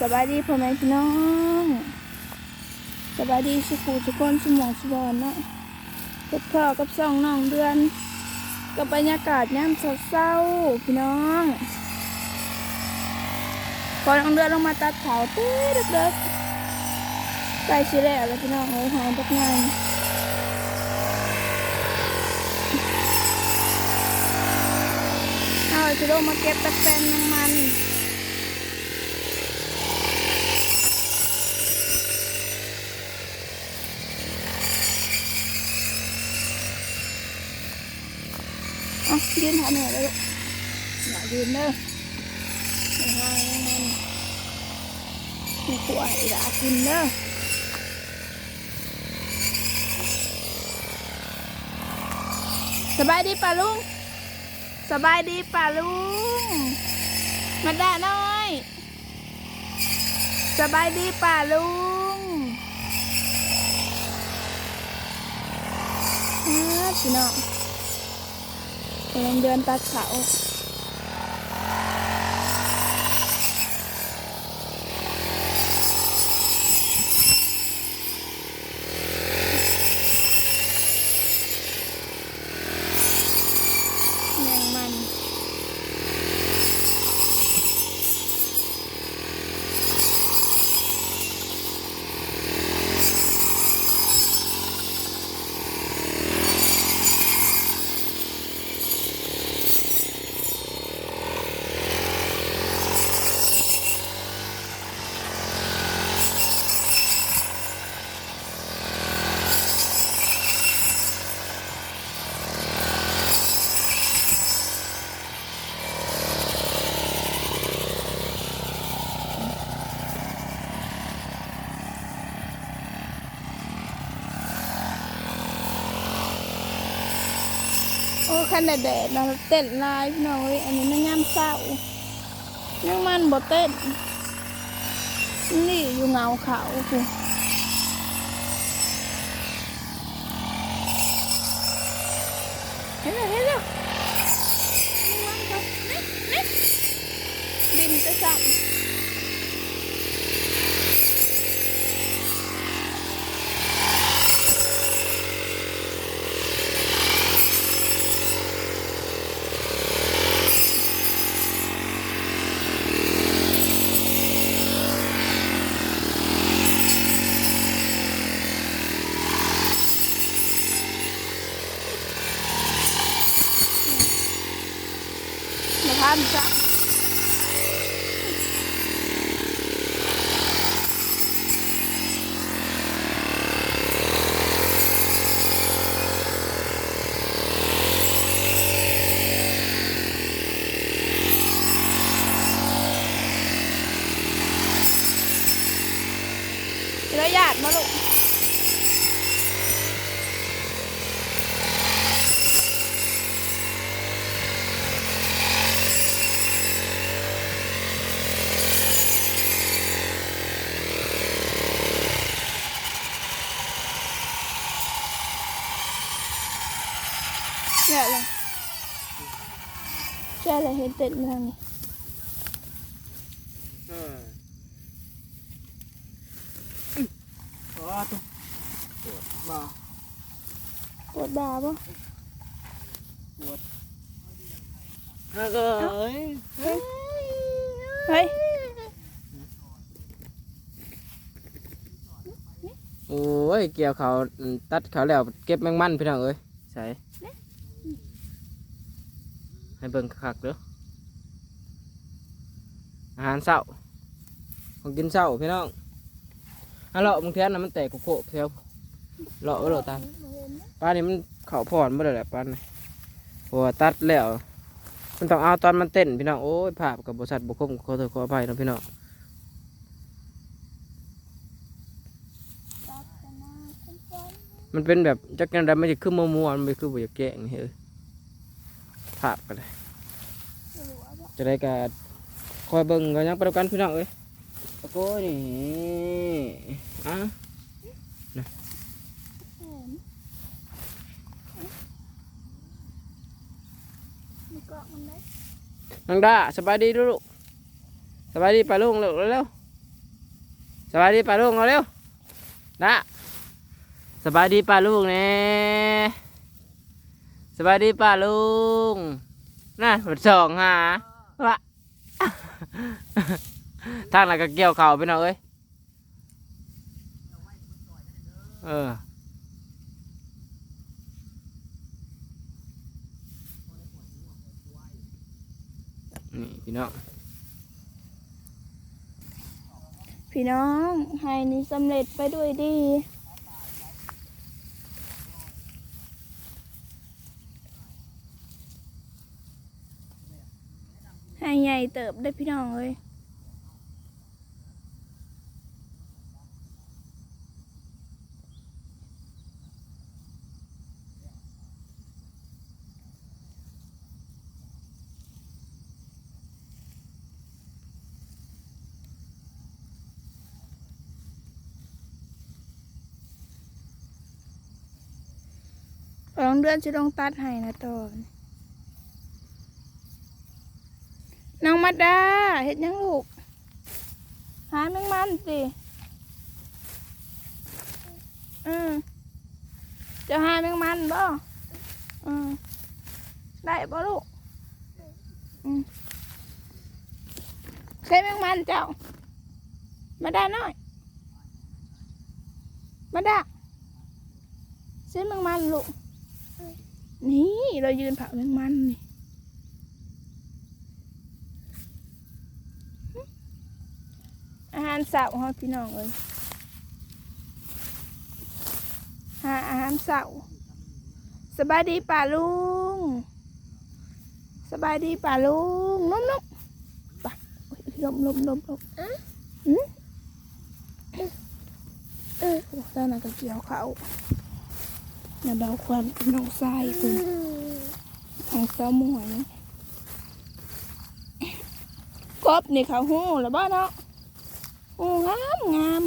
สบายดีพ่อแม่พี่น้องสบายดีสุขุสุคนสมองสบอนเนาะพบพ่อกับสองน้องเดือน กับบรรยากาศยามเศร้าๆพี่น้องพอน้องเดือนลงมาตัดเขาตื้อเด็กๆใกล้ชิแล้วแล้วพี่น้องเอ้ยหอมปักงานเอาจะลงมาเก็บตะแกรงน้ำมัน ยืนหาแม่เลยลูกหนายืนเด้อไม่ให้มันมีขวดอีหลากินเด้อสบายดีป่าลุง สบายดีป่าลุง มาด่าน่อย สบายดีป่าลุงฮะพี่น้อง กำลั อ้คันแดดๆนะเต้นลายพี่น้องเอ้ยอันนี้มันยามเศร้ายังมันบ่เต้นนี่อยู่เงาเขาคือเห็นแล้วเห็นแล้วระวังก่อนนี่นี่บินไปสั่งมาทานสั่งแล้วหยาดมาลูก เนี่ยเลยใช่เลยเห็นเต็นมาทางนี้อ๋อตุ๊กปวดมาปวดบาปะแล้วก็เอ้ยเฮ้ยเฮ้ยโอ้ยเกี่ยวเขาอืมตัดเขาแล้วเก็บแมงมันพี่น้องเอ้ยใส่ให้เบิ่งคักๆเด้อ อาหารเช้าของกินเช้าพี่น้องอะเลาะบางเทียน่ะมันแตกโคกๆแถวเลาะไว้เลาะตามป้านี่มันเข่าพอนบ่ได้แหละป้านี่เพราะว่าตัดแล้ว มันต้องเอาตอนมันเต้นพี่น้อง โอ้ยภาพกับบริษัทบุคคลขอโทษขออภัยนะพี่น้องมันเป็นแบบจักรยานใดมันจะขึ้นมัวๆมันไม่คือบุญแกล้งเฮ้ยภาพกันเลยจะได้การ คอยเบิ่งกันยังปด้วยกันพี่น้องเอ้ยตะโกนี่อะมีเกาะมันได้นังดาสบายดีดูลูกสบายดีไปลุงเร็วเร็วสบายดีปาลุงเร็วนะสบายดีปาลุงเน่สบายดีปาลุงน่ะสองหาวะ ทางไหนก็เกี่ยวเข่าไปหน่อยเอ้ยเออนี่พี่น้องพี่น้องให้นี่สำเร็จไปด้วยดี ให้ใหญ่ เติบได้พี่น้องเลยสองเดือนจะต้องตัดให้นะตอน น้องมาดาเห็ดหยังลูก หาแมงมันสิอืมจะหาแมงมันบ่อืมได้บ่ลูกอืมใช้แมงมันเจ้า มาดาหน่อย มาดาใช้แมงมันลูก นี่เรายืนเผาแมงมันนี่อาหารเสาร์ฮอพี่น้องเอ้ยหาอาหารเสาร์สบายดีป่าลุง สบายดีป่าลุงนุ่มนุ่มป่ะลมลมลมลมอืมเออโอ้ด้านนั้นก็เกี่ยวเขาน่าเบาควันน้องทรายคุณของสาวหมวยกบนี่เขาหูแล้วบ้าเนาะ หูงามงาม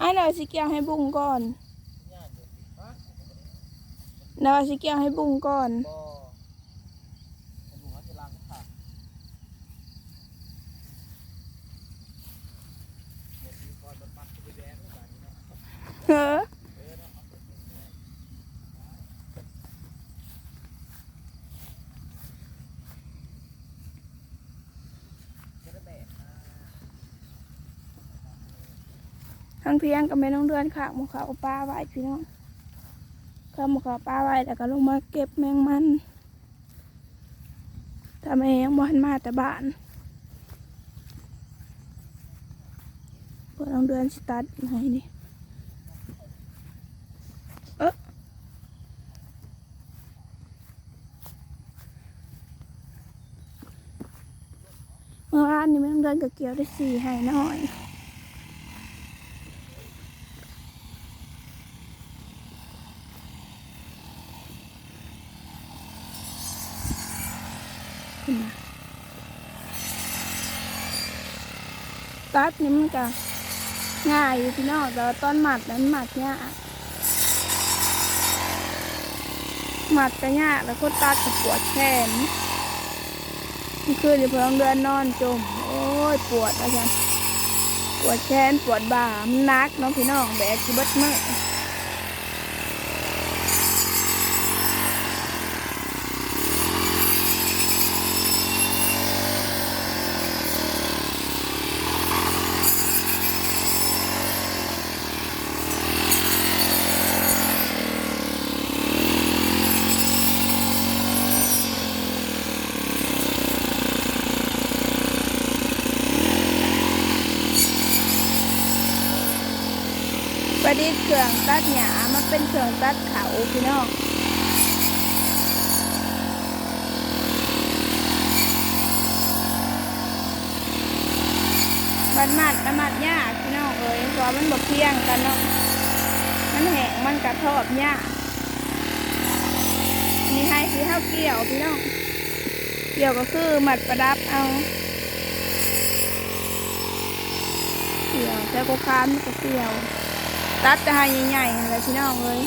อันเราสิเกี่ยวให้บุ้งก่อนเราสิเกี่ยวให้บุ้งก่อนเออ ทั้งเพียงกับแม่น้องเดือนค่ะมูเขาวปลาไว้พี่น้องข้าวหมูเขาวปลาไว้แล้วก็ลงมาเก็บแมงมันถ้าแม่ยังบ่ทันมาแต่บ้านเพื่อน้องเดือนสตาร์ทให้ดิเมื่อวานนี้แม่ต้องเดินกับเกียวได้สี่ให้น่อย ขึ้นมาตัดนี่มันก็ง่ายอยู่พี่น้องแต่ตอนหมัดนั้นหมัดยากหมัดก็ยากแล้วก็ตัดกับปวดแขนเมื่อคือยู่เพิ่งเดือนนอนจม โอ้ยปวดอาจารย์ปวดแขนปวดบ่ามันนักน้องพี่น้องแบกที่บิดมือป รื่องตัดหญ้ามันเป็นเครื่องตัดเขาพี่น้องบันมัดบันมัดหญ้าพี่น้องเอ้ยเพราะมันบกเพียงกันเนาะมันแห้งมันกระทบหญ้านี่ให้คือข้าวเกี่ยวพี่น้องเกี่ยวก็คือหมัดประดับเอาเกี่ยวแต่ก็ค้านมันก็เกี่ยว ตัดแต่หาใหญ่ๆเลยพี่น้องเลย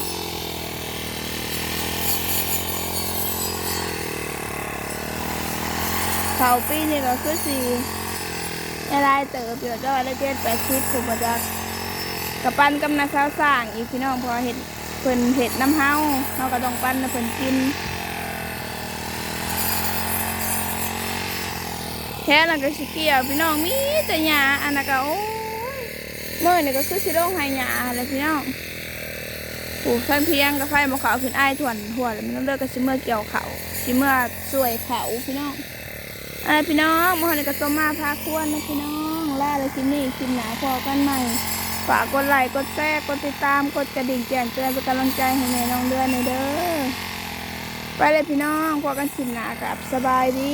เขาปีนี่ก็คือสีอะไรเติบอยู่ด้วยได้เก็ดแปดชิปถูกประจักกับปั้นกำนักสาวสร้างอีกพี่น้องพอเห็ดเพิ่นเห็ดน้ำเฮาเราก็ต้องปั้นนะเพิ่นกินแค่นั้นก็สิเกี่ยวพี่น้องมีแต่ยาอันนั้นก็โอ้ เมื่อนี่ก็คือสิลงให้หญ้าแล้วพี่น้องปลูกท่านเพียงกับไฟมะขาวขึ้นอ้ายถ่วนหัวแล้วมันต้องเลิกกับสิเมื่อเกี่ยวเขาสิเมื่อสวยเขาพี่น้องอะไรพี่น้องมาหอนกับต้มมาพาควรนะพี่น้องล่าเลยคลิปนี้คลิปหนาพอกันใหม่ฝากกดไลค์กดแชร์กดติดตามกดกระดิ่งแจ้งเตือนเป็นกำลังใจให้แม่น้องเดือนในเด้อไปเลยพี่น้องพอกันคลิปหนากับสบายดี